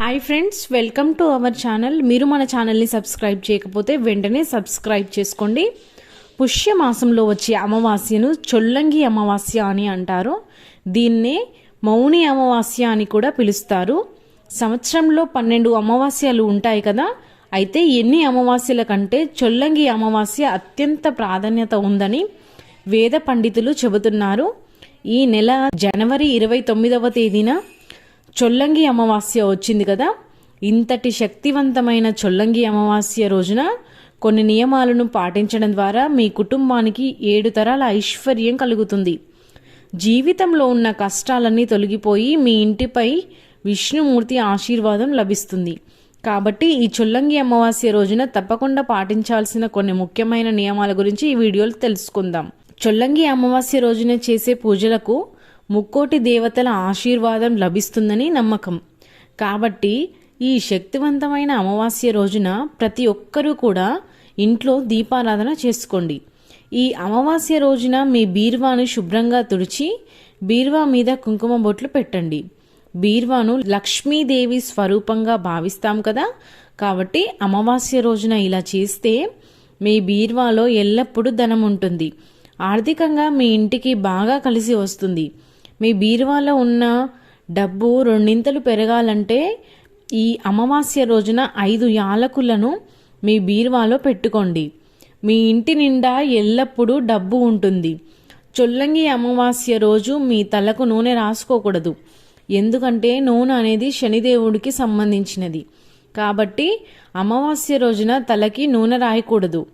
Hi friends welcome to our channel మీరు మన ఛానల్ని సబ్స్క్రైబ్ చేయకపోతే వెంటనే సబ్స్క్రైబ్ చేసుకోండి. పుష్య మాసంలో వచ్చే అమావాస్యను చొల్లంగి అమావాస్య అని అంటారు. దీన్నే మౌని అమావాస్య అని కూడా పిలుస్తారు. సంవత్సరంలో పన్నెండు అమావాస్యలు ఉంటాయి కదా అయితే ఎన్ని అమావాస్యల కంటే చొల్లంగి అమావాస్య అత్యంత ప్రాధాన్యత ఉందని వేద పండితులు చెబుతున్నారు. ఈ నెల జనవరి ఇరవై తొమ్మిదవ తేదీన చొల్లంగి అమావాస్య వచ్చింది కదా? ఇంతటి శక్తివంతమైన చొల్లంగి అమావాస్య రోజున కొన్ని నియమాలను పాటించడం ద్వారా మీ కుటుంబానికి ఏడు తరాల ఐశ్వర్యం కలుగుతుంది. జీవితంలో ఉన్న కష్టాలన్నీ తొలగిపోయి మీ ఇంటిపై విష్ణుమూర్తి ఆశీర్వాదం లభిస్తుంది. కాబట్టి ఈ చొల్లంగి అమావాస్య రోజున తప్పకుండా పాటించాల్సిన కొన్ని ముఖ్యమైన నియమాల గురించి ఈ వీడియోలో తెలుసుకుందాం. చొల్లంగి అమావాస్య రోజున చేసే పూజలకు ముక్కోటి దేవతల ఆశీర్వాదం లభిస్తుందని నమ్మకం. కాబట్టి ఈ శక్తివంతమైన అమావాస్య రోజున ప్రతి ఒక్కరూ కూడా ఇంట్లో దీపారాధన చేసుకోండి. ఈ అమావాస్య రోజున మీ బీర్వాను శుభ్రంగా తుడిచి బీర్వా మీద కుంకుమ బొట్లు పెట్టండి. బీర్వాను లక్ష్మీదేవి స్వరూపంగా భావిస్తాం కదా? కాబట్టి అమావాస్య రోజున ఇలా చేస్తే మీ బీర్వాలో ఎల్లప్పుడూ ధనం ఉంటుంది. ఆర్థికంగా మీ ఇంటికి బాగా కలిసి వస్తుంది. మీ బీరువాలో ఉన్న డబ్బు రెండింతలు పెరగాలంటే ఈ అమావాస్య రోజున ఐదు యాలకులను మీ బీరువాలో పెట్టుకోండి. మీ ఇంటి నిండా ఎల్లప్పుడూ డబ్బు ఉంటుంది. చొల్లంగి అమావాస్య రోజు మీ తలకు నూనె రాసుకోకూడదు. ఎందుకంటే నూనె అనేది శనిదేవుడికి సంబంధించినది. కాబట్టి అమావాస్య రోజున తలకి నూనె రాయకూడదు.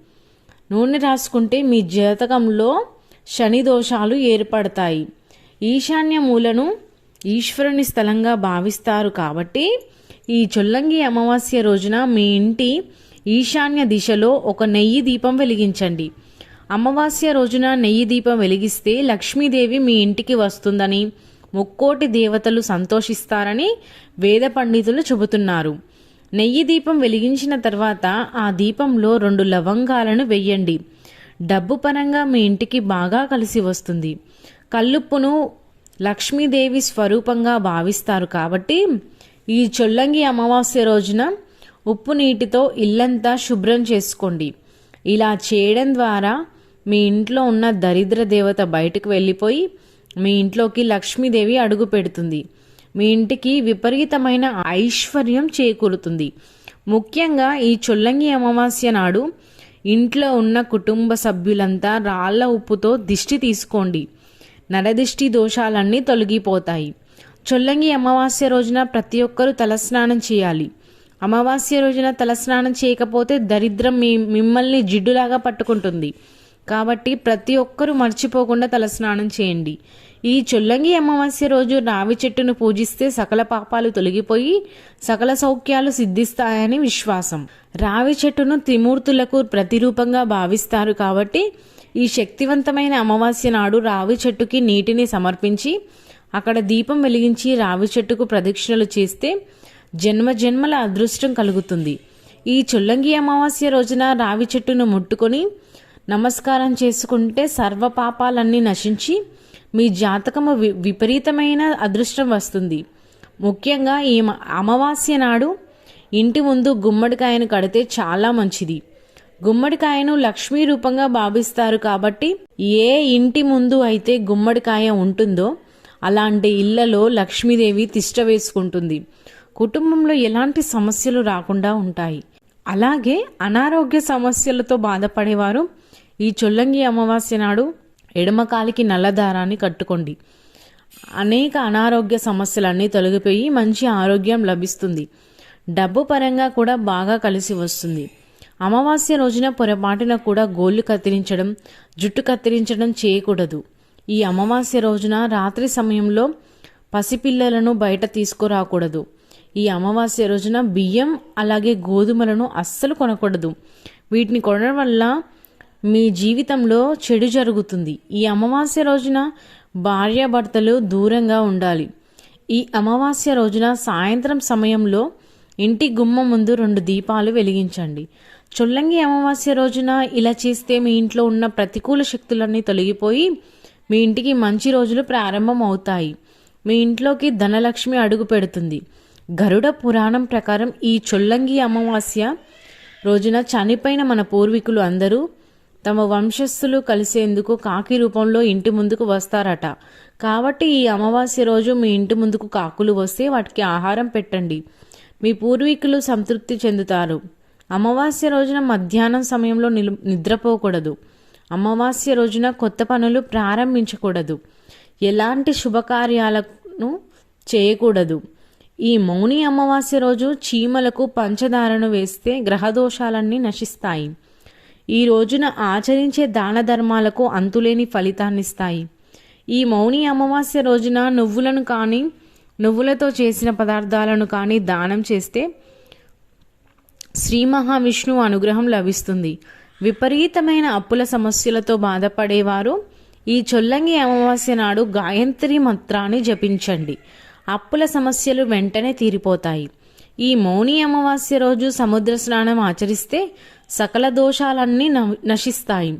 నూనె రాసుకుంటే మీ జాతకంలో శని దోషాలు ఏర్పడతాయి. ఈశాన్య మూలను ఈశ్వరుని స్థలంగా భావిస్తారు కాబట్టి ఈ చొల్లంగి అమావాస్య రోజున మీ ఇంటి ఈశాన్య దిశలో ఒక నెయ్యి దీపం వెలిగించండి. అమావాస్య రోజున నెయ్యి దీపం వెలిగిస్తే లక్ష్మీదేవి మీ ఇంటికి వస్తుందని ముక్కోటి దేవతలు సంతోషిస్తారని వేద పండితులు చెబుతున్నారు. నెయ్యి దీపం వెలిగించిన తర్వాత ఆ దీపంలో రెండు లవంగాలను వెయ్యండి. డబ్బు పరంగా మీ ఇంటికి బాగా కలిసి వస్తుంది. కల్లుప్పును లక్ష్మీదేవి స్వరూపంగా భావిస్తారు కాబట్టి ఈ చొల్లంగి అమావాస్య రోజున ఉప్పు నీటితో ఇల్లంతా శుభ్రం చేసుకోండి. ఇలా చేయడం ద్వారా మీ ఇంట్లో ఉన్న దరిద్ర దేవత బయటకు వెళ్ళిపోయి మీ ఇంట్లోకి లక్ష్మీదేవి అడుగు పెడుతుంది. మీ ఇంటికి విపరీతమైన ఐశ్వర్యం చేకూరుతుంది. ముఖ్యంగా ఈ చొల్లంగి అమావాస్య నాడు ఇంట్లో ఉన్న కుటుంబ సభ్యులంతా రాళ్ళ ఉప్పుతో దిష్టి తీసుకోండి. నరదిష్టి దోషాలన్నీ తొలగిపోతాయి. చొల్లంగి అమావాస్య రోజున ప్రతి ఒక్కరూ తలస్నానం చేయాలి. అమావాస్య రోజున తలస్నానం చేయకపోతే దరిద్రం మీ మిమ్మల్ని జిడ్డులాగా పట్టుకుంటుంది. కాబట్టి ప్రతి ఒక్కరూ మర్చిపోకుండా తలస్నానం చేయండి. ఈ చొల్లంగి అమావాస్య రోజు రావి చెట్టును పూజిస్తే సకల పాపాలు తొలగిపోయి సకల సౌఖ్యాలు సిద్ధిస్తాయని విశ్వాసం. రావి చెట్టును త్రిమూర్తులకు ప్రతిరూపంగా భావిస్తారు కాబట్టి ఈ శక్తివంతమైన అమావాస్య నాడు రావి చెట్టుకి నీటిని సమర్పించి అక్కడ దీపం వెలిగించి రావి చెట్టుకు ప్రదక్షిణలు చేస్తే జన్మ జన్మల అదృష్టం కలుగుతుంది. ఈ చొల్లంగి అమావాస్య రోజున రావి చెట్టును ముట్టుకొని నమస్కారం చేసుకుంటే సర్వ పాపాలన్నీ నశించి మీ జాతకము వి విపరీతమైన అదృష్టం వస్తుంది. ముఖ్యంగా ఈ అమావాస్య నాడు ఇంటి ముందు గుమ్మడికాయను కడితే చాలా మంచిది. గుమ్మడికాయను లక్ష్మీ రూపంగా భావిస్తారు కాబట్టి ఏ ఇంటి ముందు అయితే గుమ్మడికాయ ఉంటుందో అలాంటి ఇళ్ళలో లక్ష్మీదేవి తిష్ట వేసుకుంటుంది. కుటుంబంలో ఎలాంటి సమస్యలు రాకుండా ఉంటాయి. అలాగే అనారోగ్య సమస్యలతో బాధపడేవారు ఈ చొల్లంగి అమావాస్య నాడు ఎడమకాలికి నల్లదారాన్ని కట్టుకోండి. అనేక అనారోగ్య సమస్యలన్నీ తొలగిపోయి మంచి ఆరోగ్యం లభిస్తుంది. డబ్బు పరంగా కూడా బాగా కలిసి వస్తుంది. అమావాస్య రోజున పొరపాటున కూడా గోళ్ళు కత్తిరించడం జుట్టు కత్తిరించడం చేయకూడదు. ఈ అమావాస్య రోజున రాత్రి సమయంలో పసిపిల్లలను బయట తీసుకురాకూడదు. ఈ అమావాస్య రోజున బియ్యం అలాగే గోధుమలను అస్సలు కొనకూడదు. వీటిని కొనడం వల్ల మీ జీవితంలో చెడు జరుగుతుంది. ఈ అమావాస్య రోజున భార్యాభర్తలు దూరంగా ఉండాలి. ఈ అమావాస్య రోజున సాయంత్రం సమయంలో ఇంటి గుమ్మ ముందు రెండు దీపాలు వెలిగించండి. చొల్లంగి అమావాస్య రోజున ఇలా చేస్తే మీ ఇంట్లో ఉన్న ప్రతికూల శక్తులన్నీ తొలగిపోయి మీ ఇంటికి మంచి రోజులు ప్రారంభం అవుతాయి మీ ఇంట్లోకి ధనలక్ష్మి అడుగు పెడుతుంది. గరుడ పురాణం ప్రకారం ఈ చొల్లంగి అమావాస్య రోజున చనిపోయిన మన పూర్వీకులు అందరూ తమ వంశస్థులు కలిసేందుకు కాకి రూపంలో ఇంటి ముందుకు వస్తారట. కాబట్టి ఈ అమావాస్య రోజు మీ ఇంటి ముందుకు కాకులు వస్తే వాటికి ఆహారం పెట్టండి. మీ పూర్వీకులు సంతృప్తి చెందుతారు. అమావాస్య రోజున మధ్యాహ్నం సమయంలో నిలు నిద్రపోకూడదు. అమావాస్య రోజున కొత్త పనులు ప్రారంభించకూడదు. ఎలాంటి శుభకార్యాలను చేయకూడదు. ఈ మౌని అమావాస్య రోజు చీమలకు పంచదారను వేస్తే గ్రహదోషాలన్నీ నశిస్తాయి. ఈ రోజున ఆచరించే దాన ధర్మాలకు అంతులేని ఫలితాన్నిస్తాయి. ఈ మౌని అమావాస్య రోజున నువ్వులను కానీ నువ్వులతో చేసిన పదార్థాలను కానీ దానం చేస్తే శ్రీ మహావిష్ణువు అనుగ్రహం లభిస్తుంది. విపరీతమైన అప్పుల సమస్యలతో బాధపడేవారు ఈ చొల్లంగి అమావాస్య నాడు గాయత్రి మంత్రాన్ని జపించండి. అప్పుల సమస్యలు వెంటనే తీరిపోతాయి. ఈ మౌని అమావాస్య రోజు సముద్ర స్నానం ఆచరిస్తే సకల దోషాలన్నీ నశిస్తాయి.